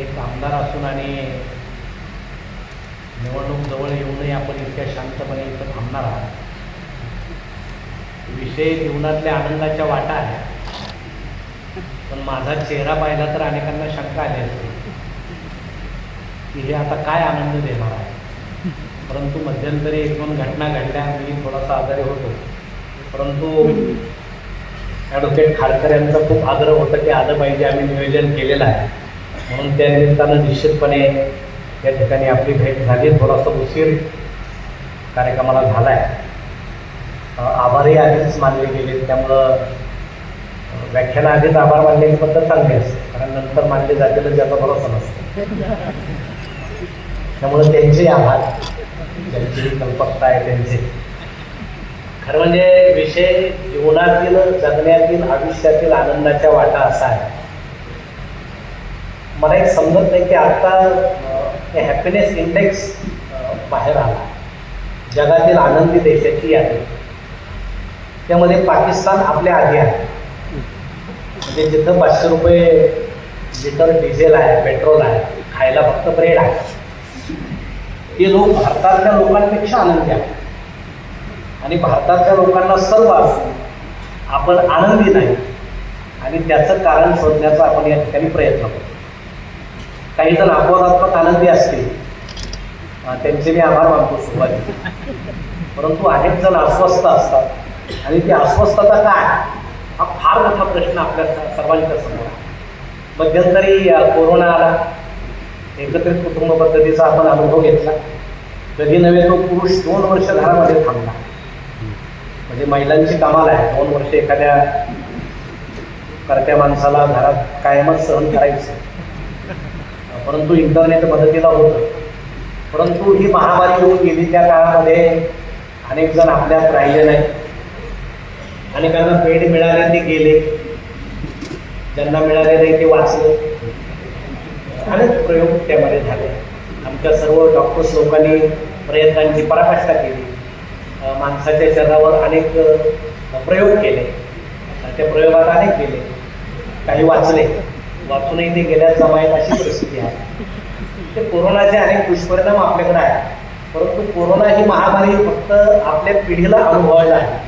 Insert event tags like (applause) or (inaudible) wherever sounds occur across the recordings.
एक आमदार असून आणि निवडणूक जवळ येऊनही आपण इतक्या शांतपणे इथं थांबणार आहात. विषय जीवनातल्या आनंदाच्या वाटा आहे पण माझा चेहरा पाहिला तर अनेकांना शंका आली असते. की हे आता काय आनंद देणार आहे? परंतु मध्यंतरी एक दोन घटना घडल्या मी थोडासा आजारी होतो. परंतु ॲडव्होकेट खारकर यांचा खूप आग्रह होता की आलं पाहिजे आम्ही नियोजन केलेलं आहे. म्हणून त्या निमित्तानं निश्चितपणे या ठिकाणी आपली भेट झाली. थोडासा उशीर कार्यक्रमाला झाला आहे आभारही आधीच मानले गेले. त्यामुळं अ, आधीच आभार मानण्याची पद्धत चांगली असते. कारण नंतर मानले जातील ज्याचा भरोसा नसतो. त्यामुळं त्यांचे आभार. ज्यांची कल्पकता आहे त्यांचे. खरं म्हणजे विषय जीवनातील जगण्यातील आयुष्यातील आनंदाच्या वाटा असा आहे. मला एक समजत नाही की आता हॅपीनेस इंडेक्स बाहेर आला जगातील आनंदी देशाची यादी त्यामध्ये पाकिस्तान आपल्या आधी आहे. म्हणजे जिथं पाचशे रुपये लिटर डिझेल आहे पेट्रोल आहे खायला फक्त ब्रेड आहे. ते लोक भारतातल्या लोकांपेक्षा आनंदी आहेत. आणि भारतातल्या लोकांना सर्व असून आपण आनंदी नाही. आणि त्याचं कारण शोधण्याचा आपण या ठिकाणी प्रयत्न करतो. काही जण अपवादात्मक आनंदी असतील. त्यांचे मी आभार मानतो सुरुवाती परंतु अनेक जण अस्वस्थ असतात. आणि ती अस्वस्थता काय? हा फार मोठा प्रश्न आपल्या सर्वांच्या समोर आहे. मध्यंतरी कोरोना आला. एकत्रित कुटुंब पद्धतीचा आपण अनुभव घेतला. कधी नव्हे तो पुरुष दोन वर्ष घरामध्ये थांबला. म्हणजे महिलांची कमाल आहे. दोन वर्ष एखाद्या करत्या माणसाला घरात कायमच सहन करायचं. परंतु इंटरनेट मदतीला होतं. परंतु ही महामारी होऊन गेली त्या काळामध्ये अनेक जण आपल्यात राहिले नाही अनेकांना पेड मिळाले ते गेले. ज्यांना मिळाले नाही ते वाचले. अनेक प्रयोग त्यामध्ये झाले. आमच्या सर्व डॉक्टर्स लोकांनी प्रयत्नांची पराकाष्ठा केली. माणसाच्या शरीरावर अनेक प्रयोग केले. त्या प्रयोगात अनेक केले काही वाचले. वाचूनही ते गेल्या जमायत अशी परिस्थिती आहे. ते कोरोनाचे अनेक दुष्परिणाम आपल्याकडे आहेत. परंतु कोरोना ही महामारी फक्त आपल्या पिढीला अनुभवायला आहे.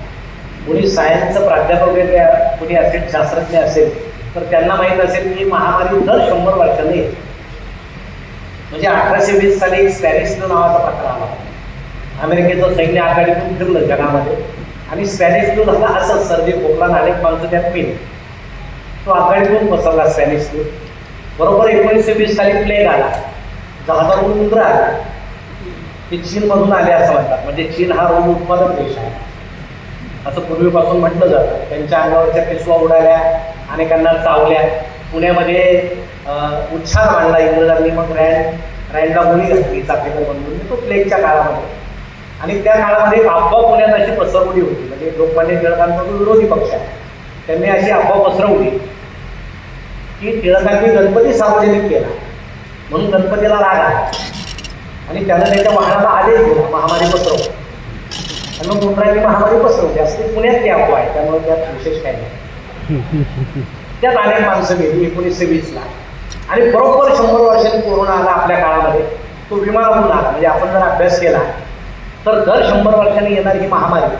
कोणी सायन्सचं प्राध्यापक वगैरे कोणी असेल शास्त्रज्ञ असेल तर त्यांना माहीत असेल की महामारी दर शंभर वर्षांनी येते. म्हणजे अठराशे वीस साली स्पॅनिश फ्लू नावाचा प्रकार आला. अमेरिकेचं सैन्य आघाडीतून फिरलं जगामध्ये. आणि स्पॅनिश फ्लू झाला असं सर्दी खोकला अनेक माणसं त्यात मेली तो आघाडीतून पसरला स्पॅनिश बरोबर एकोणीसशे वीस साली प्लेग आला जहाजावरून उंदर आला ते चीनमधून आले असं म्हणतात. म्हणजे चीन हा रोग उत्पादक देश आहे. असं पूर्वीपासून म्हटलं जातं. त्यांच्या अंगावरच्या पिसवा उडाल्या अनेकांना चावल्या. पुण्यामध्ये अं, उच्छाद मांडला इंग्रजांनी. मग रँड रँडला गोळी घातली चापेकर बनवून तो प्लेगच्या काळामध्ये. आणि त्या काळामध्ये एक पुण्यात अशी पसरवली होती. म्हणजे लोकमान्य टिळकांचा जो विरोधी पक्ष आहे त्यांनी अशी अफवा पसरवली. की टिळकांनी गणपती सार्वजनिक केला. म्हणून गणपतीला राग आला. आणि त्यानं त्याच्या वाहनाला आदेश दिला महामारी पसरव. आणि मग मुंबईने महामारी पसरवली असते पुण्यात ती अफवा आहे त्यामुळे त्यात विशेष काही नाही. त्यात अनेक माणसं गेली एकोणीसशे वीसला. आणि बरोबर शंभर वर्षांनी कोरोना आला आपल्या काळामध्ये. तो विमानातून आला. म्हणजे आपण जर अभ्यास केला तर दर शंभर वर्षांनी येणारी ही महामारी.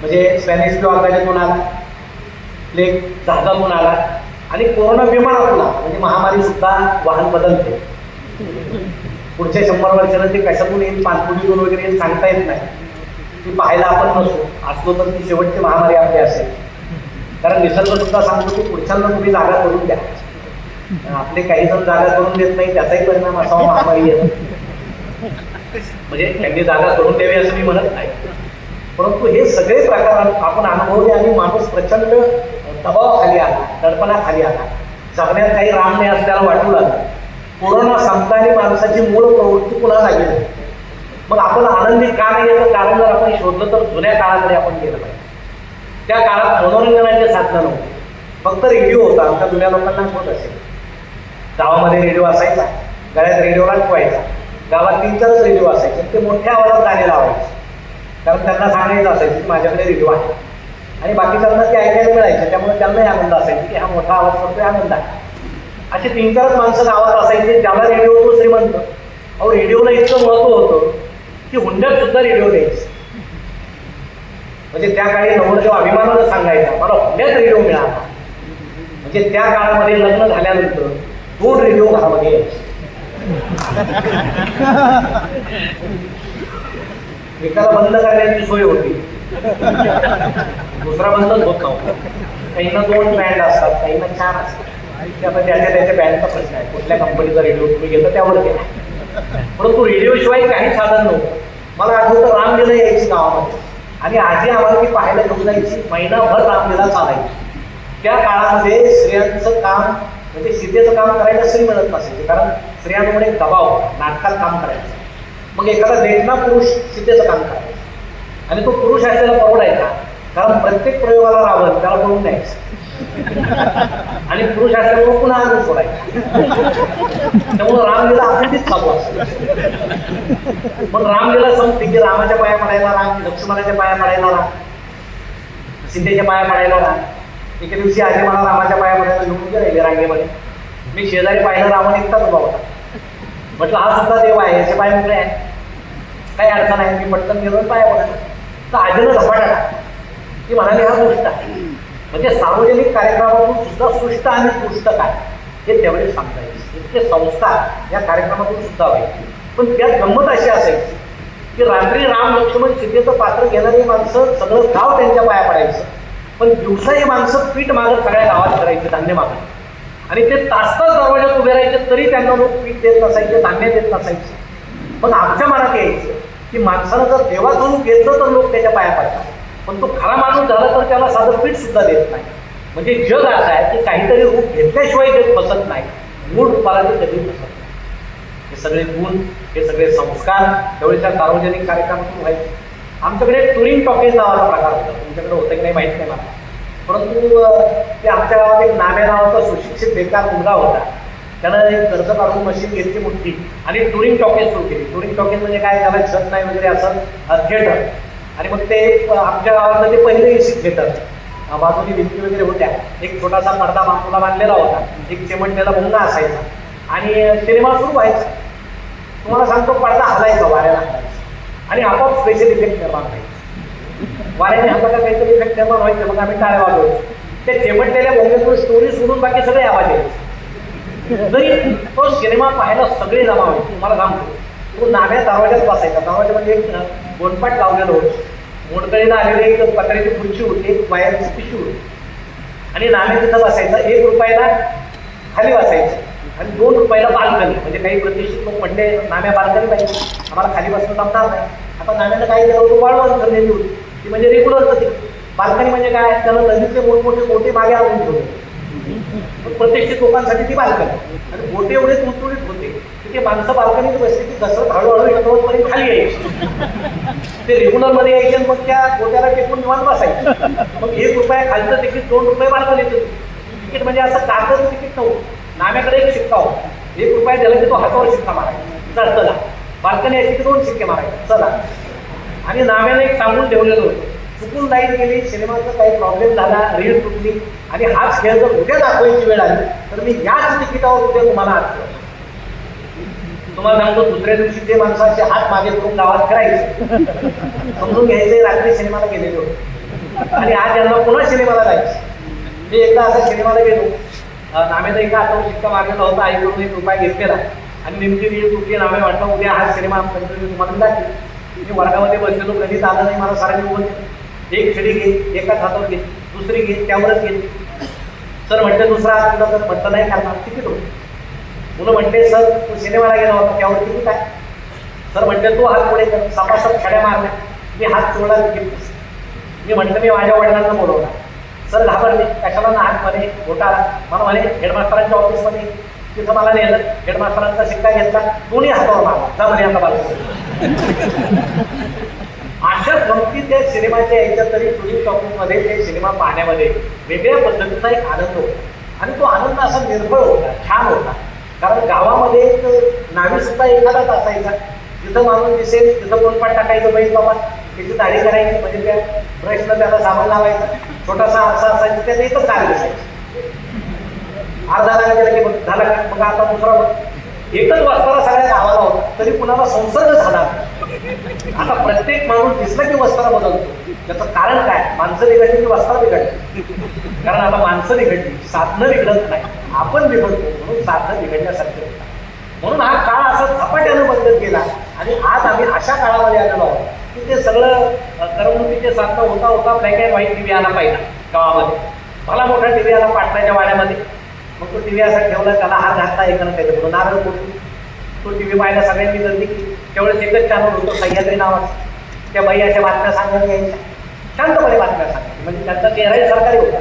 म्हणजे स्पॅनिश फ्लू आघाडीतून आला प्लेग जहाजातून आला आणि कोरोना विमानातला म्हणजे महामारी सुद्धा वाहन बदलते. पुढच्या शंभर वर्षानं ते कशातून येईल पानपुडीतून वगैरे येईल सांगता येत नाही. ती पाहायला आपण नसू असलो तर ती शेवटची महामारी आपली असेल. कारण निसर्ग सुद्धा सांगतो की पुढच्यांना तुम्ही जागा करून द्या. आपले काही जण जागा करून देत नाही त्याचाही परिणाम असावा महामारी येतो म्हणजे त्यांनी जागा करून द्यावी असं मी म्हणत नाही. परंतु हे सगळे प्रकार आपण अनुभवले आणि माणूस प्रचंड दबावाखाली आला दडपणाखाली आला. जगण्यात काही राम नाही असल्याला वाटू लागलं. कोरोना संपताने माणसाची मूळ प्रवृत्ती पुन्हा लागली झाली. मग आपण आनंदी का नाही याचं कारण जर आपण शोधलं तर जुन्या काळाकडे आपण गेलं पाहिजे. त्या काळात मनोरंजनाचे साधनं नव्हते. फक्त रेडिओ होता आमच्या जुन्या लोकांना होत असेल. गावामध्ये रेडिओ असायचा गळ्यात रेडिओला ठेवायचा गावात तीन चारच रेडिओ असायचे ते मोठ्या आवाजात गाणे लावायचे. कारण त्यांना सांगायचं असायचं की माझ्याकडे रेडिओ आहे. आणि बाकीच्यांना ते ऐकायला मिळायचं त्यामुळे त्यांनाही आनंद असायचा की हा मोठा आवाज करतोय आनंद आहे. असे तीन चारच माणसं आवाज असायचे ज्याला रेडिओ तो श्रीमंत. अहो रेडिओला इतकं महत्त्व होतं की हुंड्यात सुद्धा रेडिओ द्यायचे. म्हणजे त्या काळी नवरदेव अभिमानानं सांगायचा मला हुंड्यात रेडिओ मिळाला. म्हणजे त्या काळामध्ये लग्न झाल्यानंतर दोन रेडिओ घरामध्ये यायचे. (laughs) एकाला बंद करण्याची सोय होती. दुसरा बंदच होत नव्हता. काहींना दोन बँड असतात काहींना चार असतात. आता त्याच्या त्याच्या बँडचा प्रश्न आहे. कुठल्या कंपनीचा रेडिओ तुम्ही घेता त्यावर गेला परंतु रेडिओ शिवाय काही साधन नव्हतं. मला आठवतं रामलीला यायची गावामध्ये. आणि आजी आम्हाला ती पाहायला घेऊन जायची. महिनाभर रामलीला चालायची. त्या काळामध्ये स्त्रियांचं काम म्हणजे सीतेचं काम करायला स्त्री मिळत नसायची कारण स्त्रियांकडे म्हणजे एक दबाव नाटकात काम करायचं. मग एखादा लेखना पुरुष सीतेचं काम करायचं. आणि तो पुरुष असलेला परवडायचा कारण प्रत्येक प्रयोगाला रावण त्याला पळून द्यायचं आणि पुरुष असल्यामुळे पुन्हा आनंद सोडायचं. त्यामुळे रामलीला अखंडित चालू असते. पण रामलीला संपली की रामाच्या पाया पडायला राम लक्ष्मणाच्या पाया पडायला राम सीतेच्या पाया पडायला राम. एके दिवशी आजी मला रामाच्या पाया पडायला घेऊन गेले रांगेमध्ये. मी शेजारी पाहिलं रावण एकटाच उभा होता. म्हटलं हा सुद्धा देव आहे याचे पाय मोकळे आहे? काही अडचण आहे मी पटकन गेलो पाया पडलो. तर आजीनं झपाटा टाकला. ती म्हणाली हा गोष्ट आहे. म्हणजे सार्वजनिक कार्यक्रमातून सुद्धा सृष्ट आणि पुस्तक आहे हे तेवढे सांगता येईल इतके संस्कार या कार्यक्रमातून सुद्धा व्हायचे. पण त्यात गंमत अशी असायची की रात्री राम लक्ष्मण सीतेचं पात्र घेणारी माणसं सगळं गाव त्यांच्या पाया पडायचं. पण दिवसा ही माणसं पीठ मागत सगळ्या गावात करायचे धान्य मागत आणि ते तास तास दरवाजात उभे राहायचे तरी त्यांना लोक पीठ देत नसायचे धान्य देत नसायचे. पण आमच्या मनात यायचं की माणसानं जर देवाकडून घेतलं तर लोक त्याच्या पाया पडतात. पण तो खरा माणूस झाला तर त्याला साधं पीठ सुद्धा देत नाही. म्हणजे जग असं आहे की काहीतरी रूप घेतल्याशिवाय जग बसत नाही. मूळ रूपाला ते कधी बसत नाही. हे सगळे गुण हे सगळे संस्कार त्यावेळेच्या सार्वजनिक कार्यक्रमातून व्हायचे आमच्याकडे टुरिंग टॉकेज नावाचा प्रकार होता. तुमच्याकडे होतं की नाही माहीत नाही मला. परंतु ते आमच्या गावात एक नाम्या नावाचा सुशिक्षित बेकार मुलगा होता. त्यानं एक कर्ज काढून मशीन घेतली मोठी आणि टुरिंग टॉकेज सुरू केली. टुरिंग टॉकेज म्हणजे काय? त्याला छत नाही वगैरे असं थिएटर. आणि मग ते आमच्या गावातलं ते पहिलं एसी घेतात बाजूनी भिंती वगैरे होत्या. एक छोटासा पडदा बांबूला बांधलेला होता. एक चिमटलेला भोंगा असायचा. आणि सिनेमा सुरू व्हायचा. तुम्हाला सांगतो पडदा हलायचा वाऱ्याला हलायचा. आणि आपोआप स्पेशल इफेक्ट निर्माण व्हायचे. वाऱ्याने हाताला काहीतरी इफेक्ट निर्माण व्हायचं. मग आम्ही टाळ्या वाजवतो ते चिमटलेल्या भोंग्यातून स्टोरी सोडून बाकी सगळे आवाज यायचे. जरी तो सिनेमा पाहायला सगळे जमा व्हायचे. तुम्हाला सांगतो. तो नाव्या दरवाज्यात बसायचा. दरवाजा म्हणजे एक बोनपाट लावलेलं होतं. मोडकळीला आलेली एक पत्र्याची खुर्ची होती एक वायरची पिशवी होती. आणि नाणे तिथं बसायचं एक रुपयाला खाली बसायचं. आणि दोन रुपयाला बाल्कनी. म्हणजे काही प्रतिष्ठित लोक म्हणले नाण्या बाल्कनी पाहिजे आम्हाला खाली बसणं जमणार नाही. आता नाम्यानं काय केलं होतं वाळवण ठरलेली होती. ती म्हणजे रेग्युलर होती. बाल्कनी म्हणजे काय? त्याला नदीचे मोठमोठे मोठे मागे आणून ठेवले. प्रतिष्ठित लोकांसाठी ती बाल्कनी. आणि मोठे एवढे तुटुळीत होते ते माणसं बाल्कनीत बसली की घसरत हळूहळू यथावतपर्यंत खाली यायची. ते रेग्युलरमध्ये यायचे आणि मग त्या गोट्याला टेकून निवांत बसायचं. मग एक रुपया खालचं तिकीट दोन रुपये बाल्कनीत तिकीट. म्हणजे असं कागद तिकीट नव्हतं. नाम्याकडे एक शिक्का होता. एक रुपया दिला की तो हातावर शिक्का मारायचा. चल चला. बाल्कनी यायची की दोन शिक्के मारायचे. चला. आणि नाम्याने एक सांगून ठेवलेलं होतं. चुकून लाइट गेली सिनेमाचा काही प्रॉब्लेम झाला रील तुटली. आणि हाच खेळ जर उद्या दाखवायची वेळ आली तर मी याच तिकिटावर उद्या तुम्हाला आठवतो तुम्हाला सांगतो दुसऱ्या दिवशी ते माणसाचे हात मागे करून गावात करायचे. समजून घ्यायचे रात्री सिनेमाला गेलेले होते. आणि आज यांना पुन्हा सिनेमाला जायचे. मी एकदा असा सिनेमाला गेलो. नामे तर एका आता शिक्का मारलेला होता. आईकडून एक रुपया घेतलेला. आणि नेमकी रील तुटली नामे वाटलं उद्या हा सिनेमा कंटिन्यू तुम्हाला दाखवेल मी वर्गामध्ये बसलेलो कधीच आलं नाही मला सारखे बोलते एक छडी घे एकाच हातावर घे दुसरी घे त्यावरच घे. सर म्हटलं दुसरा हात तुला जर म्हटलं नाही करणार तिकीट होतं. मुलं म्हणते सर तू सिनेमाला गेला होता त्यावर किती काय? सर म्हणते तू हात पुढे कर सपासप छड्या मारल्या मी हात चोळला तिकीट मी म्हटलं मी माझ्या वडिलांना बोलवला. सर घाबरले कशाला ना हातमध्ये घोटाळा. मला म्हणे हेडमास्टरांच्या ऑफिसमध्ये तिथं मला नेलं हेडमास्टरांचा शिक्का घेतला दोन्ही हातावर मारला. जा म्हणे आता मला अशा गमती त्या सिनेमाच्या यायच्या तरी टुरिस्ट टॉकीजमध्ये ते सिनेमा पाहण्यामध्ये वेगळ्या पद्धतीचा एक आनंद होता. आणि तो आनंद असा निर्भळ होता छान होता. कारण गावामध्ये एक नावी सुद्धा एखादाच असायचा. जिथं माणूस दिसेल तिथं कोणपाट टाकायचं बैल बाबा त्याची दाढी करायची म्हणजे त्या ब्रशनं त्याला सामान लावायचा. छोटासा आरसा असायचा त्याला एकच गाडी दिसायची अर्धा लाख गेला की मग झालं झाला का मग आता दुसरा एकच वस्तारा सगळ्या गावाला होता तरी कुणाला संसर्ग झाला. आता प्रत्येक माणूस दिसला की वस्त्र बदलतो. त्याचं कारण काय? माणसं बिघडली की वस्त्र बिघडली. कारण आता माणसं बिघडली साधनं बिघडत नाही. आपण बिघडतो म्हणून साधनं बिघडण्यासारखे म्हणून हा काळ असा झपाट्यानं बदलत गेला. आणि आज आम्ही अशा काळामध्ये आलेलो आहोत की ते सगळं करमणुकीचे साधनं होता होता ब्लॅक अँड टी व्ही आला पाहिजे गावामध्ये. मला मोठा टीव्ही आला पाटण्याच्या वाड्यामध्ये. मग तो टी व्ही असा ठेवला त्याला हात घातला एकानं त्याच्याकडून. नारळ फोडली तो टी व्ही पाहायला सगळ्यांनी गर्दी केली. तेवढंच एकच चॅनल होतं सह्याद्री नावाचं. त्या बाई अशा बातम्या सांगत यायच्या शांतपणे बातम्या सांगायच्या. म्हणजे त्यांचा चेहराही सरकारी होता.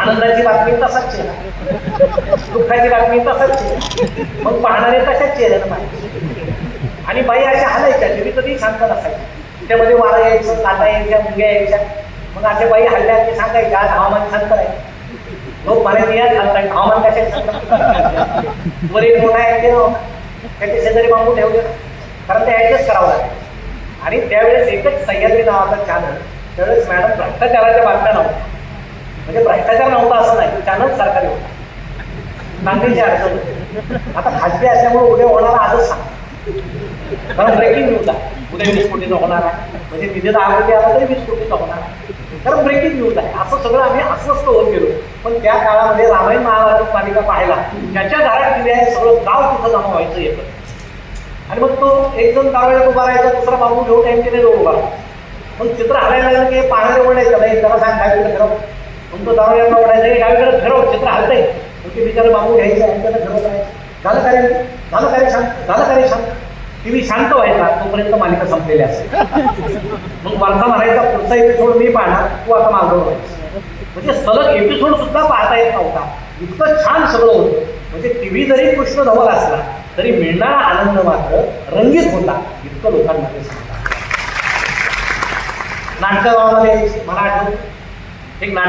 आनंदाची बातमी तसाच चेहरा. दुःखाची बातमी तसाच चेहरा. मग पाहणारे तशाच चेहऱ्यानं पाहिजे आणि बाई अशा हलायच्या तरी कधी शांत नसायची त्यामध्ये वारा यायचं काटा यायच्या मुंग्या यायच्या. मग अशा बाई हल्ल्या की सांगायच्या आज हवामान शांत आहे. लोक म्हणायचे या सांगतात हवामान कशा शांत त्वरित मोठा आहे त्याचे शेजारी बांबू ठेवले. कारण ते ऍडजस्ट करावं लागेल. आणि त्यावेळेस एकच सह्याद्री नावाचा चॅनल त्यावेळेस मॅडम भ्रष्टाचाराच्या बातम्या नव्हत्या म्हणजे भ्रष्टाचार नव्हता असं नाही चॅनल सरकारी होता. नांदेडची अडचण होती. आता खाजगी असल्यामुळे उद्या होणार आजच सांग. कारण ब्रेकिंग न्यूज आहे. उद्या वीस कोटीचा होणार आहे. म्हणजे तिथे दहा कोटी आला तरी वीस कोटीचा होणार आहे. कारण ब्रेकिंग न्यूज आहे. असं सगळं आम्ही अस्वस्थ पण त्या काळामध्ये रामायण महाभारत मालिका पाहायला ज्याच्या घरात टीव्ही आहे सगळं गाव तिथं जमा व्हायचं येतं आणि मग तो एक जण दाव्यात उभा राहायचा दुसरा बाबू घेऊन त्यांच्याने उभा मग चित्र हलायला लागलं की पाहणारे ओढायचं नाही त्याला सांग डावीकडे फिरव? मग तो दाव्याला ओढायचा "ए, गावीकडे फिरव चित्र हलतंय मग ते बिचारा बाबू घ्यायचं आणि त्याला फिरवत आहे. झालं काय झालं का शांत झालं का शांत. टीव्ही शांत व्हायचा तोपर्यंत मालिका संपलेली असेल मग वरचा म्हणायचा पुढचा एपिसोड मी पाहणार तू आता मागं व्हायचं म्हणजे सलग एपिसोड सुद्धा पाहता येत नव्हता. इतकं छान सगळं होतं. म्हणजे टीव्ही जरी कृष्ण धवल असला तरी मिळणारा आनंद मात्र रंगीत होता इतकं लोकांमध्ये सांगतात. नाटकं गावामध्ये मला आठवत एक नाटक